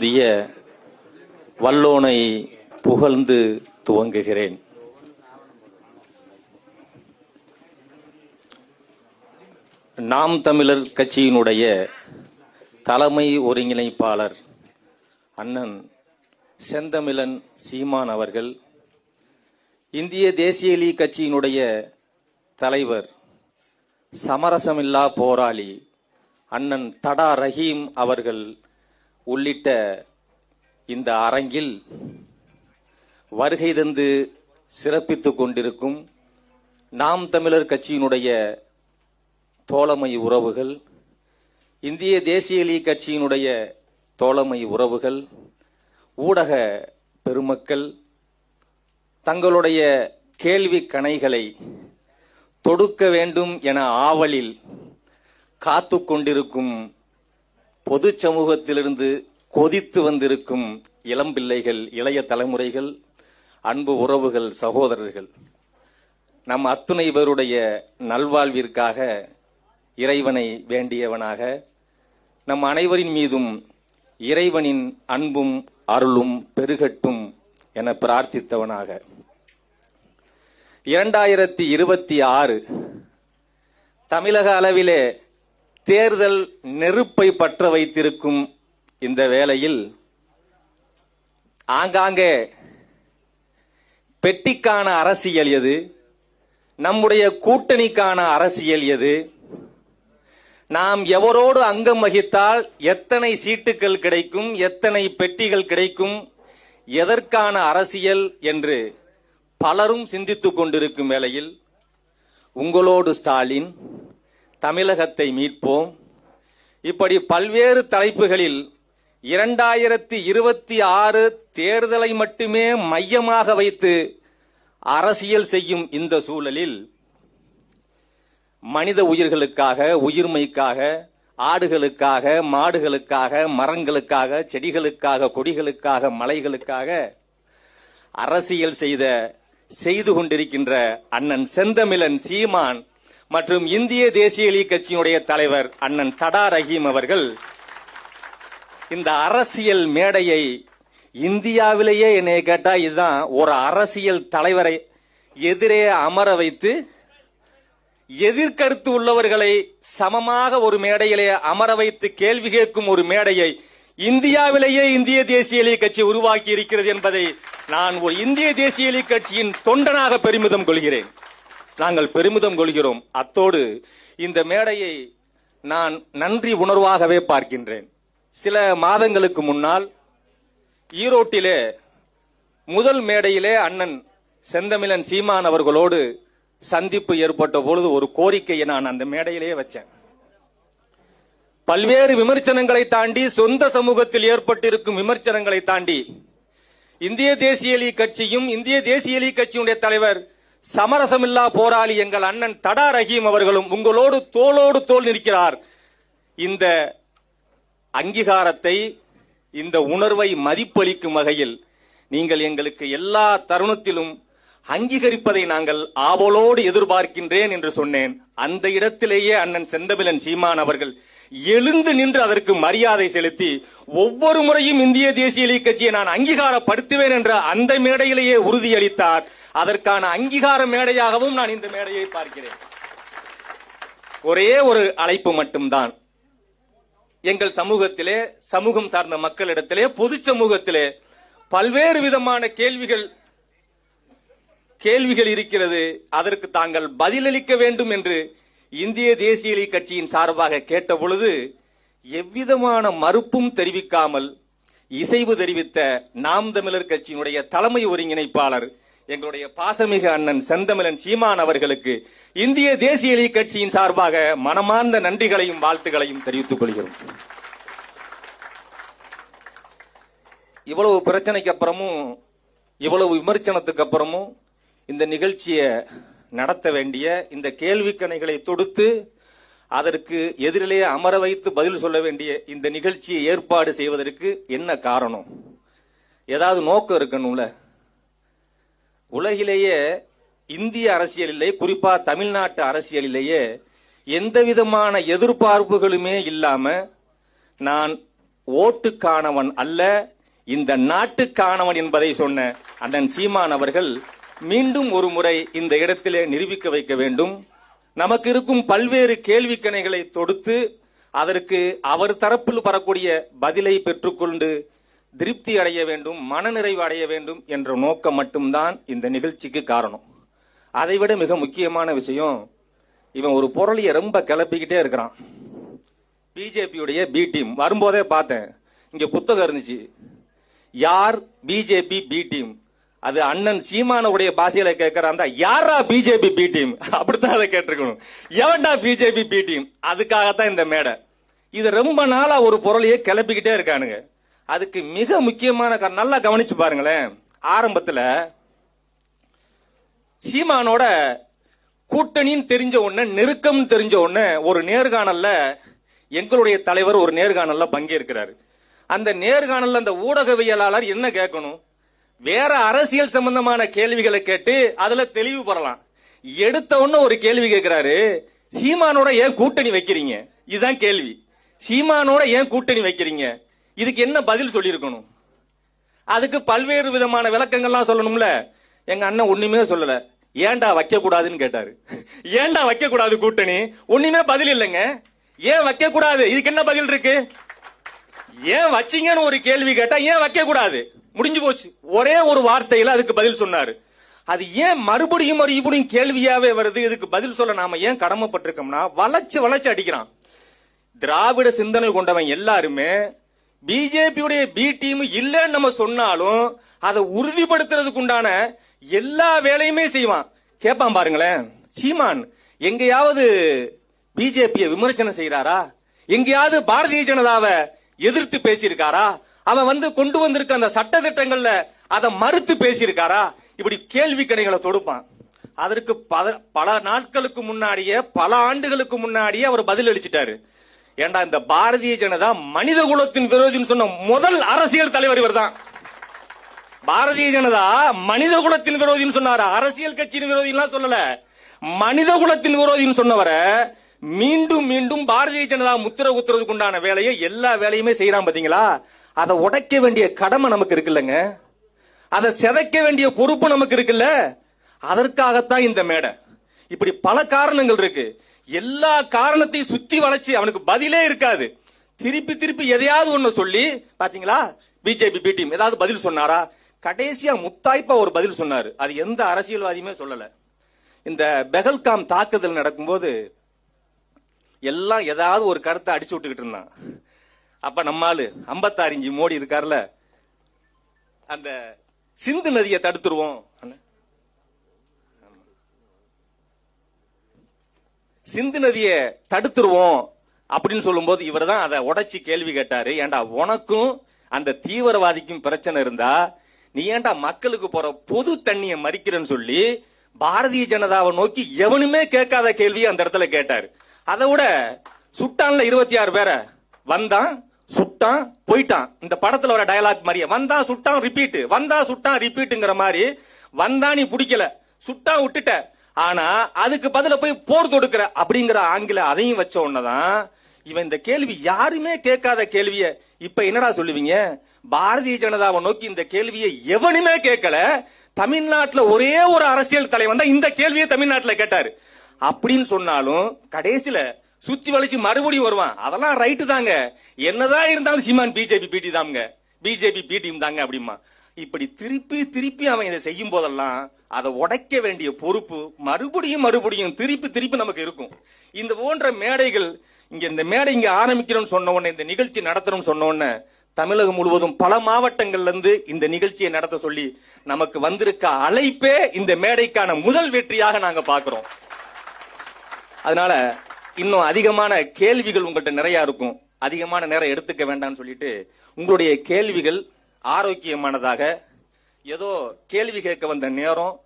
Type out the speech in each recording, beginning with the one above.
இந்திய வல்லோனை புகழ்ந்து துவங்குகிறேன். நாம் தமிழர் கட்சியினுடைய தலைமை ஒருங்கிணைப்பாளர் அண்ணன் செந்தமிழன் சீமான் அவர்கள் இந்திய தேசிய லீக் கட்சியினுடைய தலைவர் சமரசமில்லா போராளி அண்ணன் தடா ரஹீம் அவர்கள் உள்ளிட்ட இந்த அரங்கில் வருகை தந்து சிறப்பித்துக் கொண்டிருக்கும் நாம் தமிழர் கட்சியினுடைய தோழமை உறவுகள் இந்திய தேசிய லீக் கட்சியினுடைய தோழமை உறவுகள் ஊடக பெருமக்கள் தங்களுடைய கேள்வி கணைகளை தொடுக்க வேண்டும் என ஆவலில் காத்து கொண்டிருக்கும் பொது சமூகத்திலிருந்து கொதித்து வந்திருக்கும் இளம்பிள்ளைகள் இளைய தலைமுறைகள் அன்பு உறவுகள் சகோதரர்கள் நம் அத்துணை பேருடைய நல்வாழ்விற்காக இறைவனை வேண்டியவனாக நம் அனைவரின் மீதும் இறைவனின் அன்பும் அருளும் பெருகட்டும் என பிரார்த்தித்தவனாக. இரண்டாயிரத்தி இருபத்தி ஆறு தமிழக அளவிலே தேர்தல் நெருப்பை பற்ற வைத்திருக்கும் இந்த வேளையில் ஆங்காங்கே பெட்டிக்கான அரசியல் எது? நம்முடைய கூட்டணிக்கான அரசியல் எது? நாம் எவரோடு அங்கம் வகித்தால் எத்தனை சீட்டுகள் கிடைக்கும்? எத்தனை பெட்டிகள் கிடைக்கும்? எதற்கான அரசியல் என்று பலரும் சிந்தித்துக் கொண்டிருக்கும் வேளையில் உங்களோடு ஸ்டாலின் தமிழகத்தை மீட்போம். இப்படி பல்வேறு தலைப்புகளில் இரண்டாயிரத்தி இருபத்தி ஆறு தேர்தலை மட்டுமே மையமாக வைத்து அரசியல் செய்யும் இந்த சூழலில் மனித உயிர்களுக்காக உயிர்மைக்காக ஆடுகளுக்காக மாடுகளுக்காக மரங்களுக்காக செடிகளுக்காக கொடிகளுக்காக மலைகளுக்காக அரசியல் செய்த செய்து கொண்டிருக்கின்ற அண்ணன் செந்தமிழன் சீமான் மற்றும் இந்திய தேசிய லீக் கட்சியினுடைய தலைவர் அண்ணன் தடா ரஹீம் அவர்கள் இந்த அரசியல் மேடையை இந்தியாவிலேயே என்னை கேட்டா இதுதான் ஒரு அரசியல் தலைவரை எதிரே அமர வைத்து எதிர்கருத்து உள்ளவர்களை சமமாக ஒரு மேடையிலே அமர வைத்து கேள்வி கேட்கும் ஒரு மேடையை இந்தியாவிலேயே இந்திய தேசிய லீக் கட்சி உருவாக்கி இருக்கிறது என்பதை நான் ஒரு இந்திய தேசிய லீக் கட்சியின் தொண்டனாக பெருமிதம் கொள்கிறேன். நாங்கள் பெருமிதம் கொள்கிறோம். அத்தோடு இந்த மேடையை நான் நன்றி உணர்வாகவே பார்க்கின்றேன். சில மாதங்களுக்கு முன்னால் ஈரோட்டிலே முதல் மேடையிலே அண்ணன் செந்தமிழன் சீமான் அவர்களோடு சந்திப்பு ஏற்பட்ட பொழுது ஒரு கோரிக்கையை நான் அந்த மேடையிலேயே வச்சேன். பல்வேறு விமர்சனங்களை தாண்டி சொந்த சமூகத்தில் ஏற்பட்டிருக்கும் விமர்சனங்களை தாண்டி இந்திய தேசிய லீக் கட்சியும் இந்திய தேசிய லீக் கட்சியுடைய தலைவர் சமரசமில்லா போராளி எங்கள் அண்ணன் தடா ரஹீம் அவர்களும் உங்களோடு தோளோடு தோள் நிற்கிறார். இந்த அங்கீகாரத்தை இந்த உணர்வை மதிப்பளிக்கும் வகையில் நீங்கள் எங்களுக்கு எல்லா தருணத்திலும் அங்கீகரிப்பதை நாங்கள் ஆவலோடு எதிர்பார்க்கின்றேன் என்று சொன்னேன். அந்த இடத்திலேயே அண்ணன் செந்தமிழன் சீமான் அவர்கள் எழுந்து நின்று அதற்கு மரியாதை செலுத்தி ஒவ்வொரு முறையும் இந்திய தேசிய லீக் கட்சியை நான் அங்கீகாரப்படுத்துவேன் என்ற அந்த மேடையிலேயே உறுதியளித்தார். அதற்கான அங்கீகார மேடையாகவும் நான் இந்த மேடையை பார்க்கிறேன். ஒரே ஒரு அழைப்பு மட்டும்தான். எங்கள் சமூகத்திலே சமூகம் சார்ந்த மக்களிடத்திலே பொது சமூகத்திலே பல்வேறு விதமான கேள்விகள் கேள்விகள் இருக்கிறது. அதற்கு தாங்கள் பதிலளிக்க வேண்டும் என்று இந்திய தேசிய லீக் கட்சியின் சார்பாக கேட்டபொழுது எவ்விதமான மறுப்பும் தெரிவிக்காமல் இசைவு தெரிவித்த நாம் தமிழர் கட்சியினுடைய தலைமை ஒருங்கிணைப்பாளர் எங்களுடைய பாசமிகு அண்ணன் செந்தமிழன் சீமான் அவர்களுக்கு இந்திய தேசிய லீக் கட்சியின் சார்பாக மனமார்ந்த நன்றிகளையும் வாழ்த்துகளையும் தெரிவித்துக் கொள்கிறோம். இவ்வளவு பிரச்சனைக்கு அப்புறமும் இவ்வளவு விமர்சனத்துக்கு அப்புறமும் இந்த நிகழ்ச்சியை நடத்த வேண்டிய இந்த கேள்விக்கணைகளை தொடுத்து அதற்கு எதிரிலே அமர வைத்து பதில் சொல்ல வேண்டிய இந்த நிகழ்ச்சியை ஏற்பாடு செய்வதற்கு என்ன காரணம்? ஏதாவது நோக்கம் இருக்கணும்ல. உலகிலேயே இந்திய அரசியலிலே குறிப்பா தமிழ்நாட்டு அரசியலிலேயே எந்த விதமான எதிர்பார்ப்புகளுமே இல்லாம நான் ஓட்டுக்கானவன் அல்ல இந்த நாட்டுக்கானவன் என்பதை சொன்ன அண்ணன் சீமான் அவர்கள் மீண்டும் ஒரு முறை இந்த இடத்திலே நிரூபிக்க வைக்க வேண்டும். நமக்கு இருக்கும் பல்வேறு கேள்விக்கணைகளை தொடுத்து அதற்கு அவர் தரப்பில் வரக்கூடிய பதிலை பெற்றுக்கொண்டு திருப்தி அடைய வேண்டும் மனநிறைவு அடைய வேண்டும் என்ற நோக்கம் மட்டும்தான் இந்த நிகழ்ச்சிக்கு காரணம். அதைவிட மிக முக்கியமான விஷயம் இவன் ஒரு பொருளியை ரொம்ப கிளப்பிக்கிட்டே இருக்கிறான். பிஜேபியுடைய பி டீம் வரும்போதே பார்த்தேன் இங்க புத்தகம் இருந்துச்சு. யார் பிஜேபி பி டீம் அது அண்ணன் சீமானவுடைய பாஷையில அந்த யாரா பிஜேபி பி டீம் அப்படித்தான் அதை கேட்டிருக்கணும். எவன்டா பிஜேபி பி டீம் அதுக்காகத்தான் இந்த மேடை. இது ரொம்ப நாளா ஒரு பொருளையே கிளப்பிக்கிட்டே இருக்கானுங்க. அதுக்கு மிக முக்கியமான நல்லா கவனிச்சு பாருங்களேன். ஆரம்பத்துல சீமானோட கூட்டணின்னு தெரிஞ்ச உடனே நெருக்கம் தெரிஞ்ச உடனே ஒரு நேர்காணல்ல எங்களுடைய தலைவர் ஒரு நேர்காணல்ல பங்கேற்கிறாரு. அந்த நேர்காணல்ல அந்த ஊடகவியலாளர் என்ன கேட்கணும்? வேற அரசியல் சம்பந்தமான கேள்விகளை கேட்டு அதுல தெளிவு பெறலாம். எடுத்த ஒன்னு ஒரு கேள்வி கேட்கிறாரு சீமானோட ஏன் கூட்டணி வைக்கிறீங்க? இதுதான் கேள்வி. சீமானோட ஏன் கூட்டணி வைக்கிறீங்க? இதுக்கு என்ன பதில் சொல்லியிருக்கணும்? அதுக்கு பல்வேறு விதமான விளக்கங்கள்லாம் சொல்லணும்ல. எங்க அண்ணன் ஒண்ணுமே சொல்லல. ஏன்டா வைக்க கூடாதுன்னு கேட்டாரு. ஏன்டா வைக்க கூடாது கூட்டணி? ஒண்ணுமே பதில் இல்லைங்க. ஏன் வைக்க கூடாது இதுக்கு என்ன பதில் இருக்கு? ஏன் வச்சீங்கன்னு ஒரு கேள்வி கேட்டா ஏன் வைக்க கூடாது முடிஞ்சு போச்சு. ஒரே ஒரு வார்த்தையில அதுக்கு பதில் சொன்னாரு. அது ஏன் மறுபடியும் மறுபடியும் கேள்வியாவே வருது? இதுக்கு பதில் சொல்ல நாம ஏன் கடமைப்பட்டிருக்கோம்னா வளைச்சு வளைச்சு அடிக்கிறான். திராவிட சிந்தனை கொண்டவன் எல்லாருமே பிஜேபியுடைய பி டீம் இல்லைன்னு நம்ம சொன்னாலும் அதை உறுதிப்படுத்துறதுக்கு உண்டான எல்லா வேலையுமே செய்வான். கேட்பான் பாருங்களேன். சீமான் எங்கேயாவது பிஜேபியை விமர்சனம் செய்யறாரா எங்கேயாவது பாரதிய ஜனதாவை எதிர்த்து பேசியிருக்காரா? அவன் வந்து கொண்டு வந்திருக்க அந்த சட்ட திட்டங்கள்ல அதை மறுத்து பேசியிருக்காரா? இப்படி கேள்வி கணைகளை தொடுப்பான். அதற்கு பல பல நாட்களுக்கு முன்னாடியே பல ஆண்டுகளுக்கு முன்னாடியே அவர் பதில் அளிச்சிட்டாரு. ஏண்டா இந்த பாரதிய ஜனதா மனித குலத்தின் விரோதின்னு சொன்ன முதல் அரசியல் தலைவர் இவர் தான் பாரதிய ஜனதா மனித குலத்தின் விரோதின்னு சொன்னார்? அரசியல் கட்சியின் விரோதிலாம் சொல்லல. மனித குலத்தின் விரோதின்னு சொன்னவரை மீண்டும் மீண்டும் பாரதிய ஜனதா முத்திர குத்துறதுக்கு உண்டான வேலையை எல்லா வேலையுமே செய்யறான் பாத்தீங்களா? அதை உடைக்க வேண்டிய கடமை நமக்கு இருக்குல்லங்க. அதை சிதைக்க வேண்டிய பொறுப்பு நமக்கு இருக்குல்ல. அதற்காகத்தான் இந்த மேடை. இப்படி பல காரணங்கள் இருக்கு. எல்லா காரணத்தையும் சுத்தி வளைச்சு அவனுக்கு பதிலே இருக்காது. திருப்பி திருப்பி எதையாவது ஒண்ணு சொல்லி பாத்தீங்களா? பிஜேபி பி டீம் ஏதாவது பதில் சொன்னாரா? கடைசியா முத்தாய்ப்பா ஒரு பதில் சொன்னாரு. அது எந்த அரசியல்வாதியுமே சொல்லல. இந்த பெகல்காம் தாக்குதல் நடக்கும்போது எல்லாம் ஏதாவது ஒரு கருத்தை அடிச்சு விட்டுக்கிட்டு இருந்தான். அப்ப நம்மாலு ஐம்பத்தாறு இஞ்சி மோடி இருக்கார்ல அந்த சிந்து நதியை தடுத்துருவோம். சிந்து நதியை தடுத்துருவோம் அப்படின்னு சொல்லும்போது இவர் தான் அதை உடைச்சு கேள்வி கேட்டாரு. ஏன்டா உனக்கும் அந்த தீவிரவாதிக்கும் பிரச்சனை இருந்தா நீ ஏன்டா மக்களுக்கு போற பொது தண்ணியை மறிக்கிறேன்னு சொல்லி பாரதிய ஜனதாவை நோக்கி எவனுமே கேட்காத கேள்வியை அந்த இடத்துல கேட்டாரு. அதை விட சுட்டான்ல இருபத்தி ஆறு பேரை வந்தான். சுட்டான் போயிட்டான். இந்த படத்துல வர டயலாக் மாதிரியே. வந்தா சுட்டான் ரிப்பீட் வந்தா சுட்டான் ரிப்பீட்டுங்கிற மாதிரி வந்தா நீ பிடிக்கல. சுட்டான் விட்டுட்ட. ஆனா அதுக்கு பதில போய் போர் தொடுக்கிற அப்படிங்கிற ஆங்கில அதையும் வச்ச உடனேதான் இவன் இந்த கேள்வி யாருமே கேட்காத கேள்விய இப்ப என்னடா சொல்லுவீங்க? பாரதிய ஜனதாவை நோக்கி இந்த கேள்வியை எவனுமே கேட்கல. தமிழ்நாட்டுல ஒரே ஒரு அரசியல் தலைவன் தான் இந்த கேள்வியை தமிழ்நாட்டுல கேட்டாரு. அப்படின்னு சொன்னாலும் கடைசியில சுத்தி வளைச்சு மறுபடியும் வருவான். அதெல்லாம் ரைட்டு தாங்க. என்னதான் இருந்தாலும் சீமான் பிஜேபி பிடி தாங்க. பிஜேபி பிடியும் தாங்க அப்படிமா இப்படி திருப்பி திருப்பி அவன் இதை செய்யும் போதெல்லாம் அதை உடைக்க வேண்டிய பொறுப்பு மறுபடியும் மறுபடியும் திருப்பி திருப்பி நமக்கு இருக்கும். இந்த போன்ற மேடைகள் இங்க இந்த மேடை இங்க ஆரம்பிக்கிறோம்னு சொன்ன உடனே இந்த நிகழ்ச்சி நடத்தணும்னு சொன்ன உடனே தமிழகம் முழுவதும் பல மாவட்டங்கள்ல இருந்து இந்த நிகழ்ச்சியை நடத்த சொல்லி நமக்கு வந்திருக்க அழைப்பே இந்த மேடைக்கான முதல் வெற்றியாக நாங்க பாக்குறோம் அதனால இன்னும் அதிகமான கேள்விகள் உங்கள்கிட்ட நிறைய இருக்கும். அதிகமான நேரம் எடுத்துக்க வேண்டாம்னு சொல்லிட்டு உங்களுடைய கேள்விகள் ஆரோக்கியமானதாக ஏதோ கேள்வி கேட்க வந்த நேரம்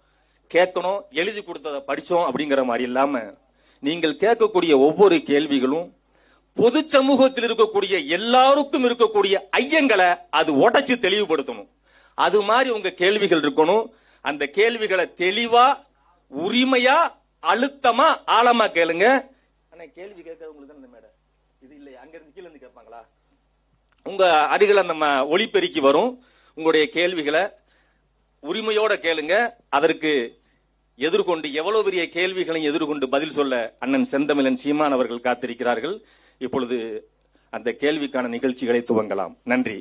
கேட்கணும் எழுதி கொடுத்ததை படித்தோம் அப்படிங்கிற மாதிரி இல்லாம நீங்கள் கேட்கக்கூடிய ஒவ்வொரு கேள்விகளும் பொது சமூகத்தில் இருக்கக்கூடிய எல்லாருக்கும் இருக்கக்கூடிய ஐயங்களை அது உடைச்சு தெளிவுபடுத்தணும். அது மாதிரி உங்க கேள்விகள் இருக்கணும். அந்த கேள்விகளை தெளிவா உரிமையா அழுத்தமா ஆழமா கேளுங்க. ஆனா கேள்வி கேட்கறவங்களுக்கு தான் இந்த மேடை? இது இல்லை அங்கிருந்து கீழே இருந்து கேட்பாங்களா? உங்க அருகில் அந்த ஒளிப்பெருக்கி வரும். உங்களுடைய கேள்விகளை உரிமையோட கேளுங்க. அதற்கு எதிர்கொண்டு எவ்வளவு பெரிய கேள்விகளையும் எதிர்கொண்டு பதில் சொல்ல அண்ணன் செந்தமிழன் சீமான் அவர்கள் காத்திருக்கிறார்கள். இப்பொழுது அந்த கேள்விக்கான நிகழ்ச்சிகளை துவங்கலாம். நன்றி.